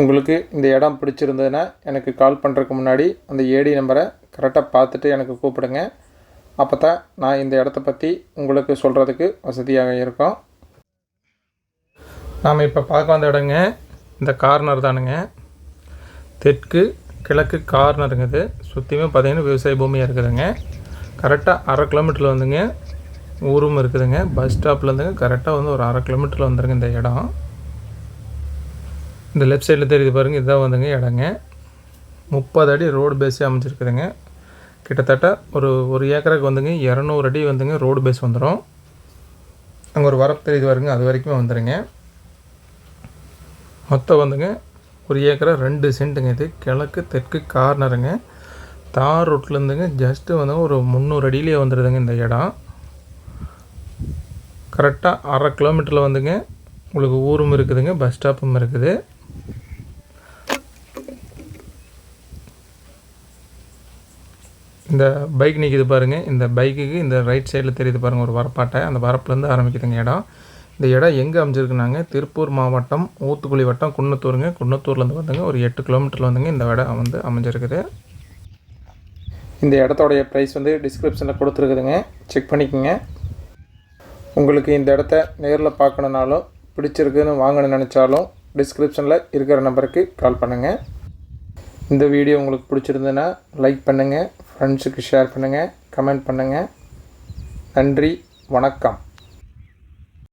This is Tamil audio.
உங்களுக்கு இந்த இடம் பிடிச்சிருந்ததுன்னா எனக்கு கால் பண்ணுறதுக்கு முன்னாடி அந்த ஏடி நம்பரை கரெக்டாக பார்த்துட்டு எனக்கு கூப்பிடுங்க. அப்போ தான் நான் இந்த இடத்த பற்றி உங்களுக்கு சொல்கிறதுக்கு வசதியாக இருக்கும். நாம் இப்போ பார்க்க வந்த இடங்க இந்த கார்னர் தானுங்க. தெற்கு கிழக்கு கார்னருங்க இது. சுற்றியுமே பார்த்தீங்கன்னா விவசாய பூமியாக இருக்குதுங்க. கரெக்டாக அரை கிலோமீட்டரில் வந்துங்க. ஊரும் இருக்குதுங்க. பஸ் ஸ்டாப்லேருந்துங்க கரெக்டாக வந்து ஒரு அரை கிலோமீட்டரில் வந்துருங்க இந்த இடம். இந்த லெஃப்ட் சைடில் தெரியுது பாருங்கள் இதுதான் வந்துங்க இடங்க. முப்பது அடி ரோடு பேஸே அமைச்சிருக்குதுங்க கிட்டத்தட்ட ஒரு ஒரு ஏக்கருக்கு வந்துங்க இரநூறு அடி வந்துங்க ரோடு பேஸ் வந்துடும் அங்கே ஒரு வரப்பு தெரியுது பாருங்க அது வரைக்குமே வந்துடுங்க மொத்தம் வந்துங்க ஒரு ஏக்கரை ரெண்டு சென்ட்டுங்க இது. கிழக்கு தெற்கு கார்னருங்க தார் ரோட்லேருந்துங்க ஜஸ்ட்டு வந்து ஒரு முந்நூறு அடியிலே வந்துடுதுங்க இந்த இடம். கரெக்டாக அரை கிலோமீட்டரில் வந்துங்க. உங்களுக்கு ஊரும் இருக்குதுங்க பஸ் ஸ்டாப்பும் இருக்குது. இந்த பைக் நிற்கிது பாருங்கள் இந்த பைக்குக்கு இந்த ரைட் சைடில் தெரியுது பாருங்கள் ஒரு வரப்பாட்டை. அந்த வரப்புலேருந்து ஆரம்பிக்குதுங்க இடம். இந்த இடம் எங்கே அமைஞ்சிருக்குனாங்க? திருப்பூர் மாவட்டம் ஊத்துக்குழி வட்டம் குன்னத்தூருங்க. குன்னத்தூர்லேருந்து வந்துங்க ஒரு எட்டு கிலோமீட்டரில் வந்துங்க இந்த இடம் வந்து அமைஞ்சிருக்குது. இந்த இடத்தோடைய ப்ரைஸ் வந்து டிஸ்கிரிப்ஷனில் கொடுத்துருக்குதுங்க. செக் பண்ணிக்கோங்க. உங்களுக்கு இந்த இடத்த நேரில் பார்க்கணுனாலும் பிடிச்சிருக்குன்னு வாங்கணும்னு நினச்சாலும் டிஸ்கிரிப்ஷனில் இருக்கிற நம்பருக்கு கால் பண்ணுங்கள் இந்த வீடியோ உங்களுக்கு பிடிச்சிருந்ததுன்னா லைக் பண்ணுங்கள் ஃப்ரெண்ட்ஸுக்கு ஷேர் பண்ணுங்கள் கமெண்ட் பண்ணுங்கள் நன்றி வணக்கம்.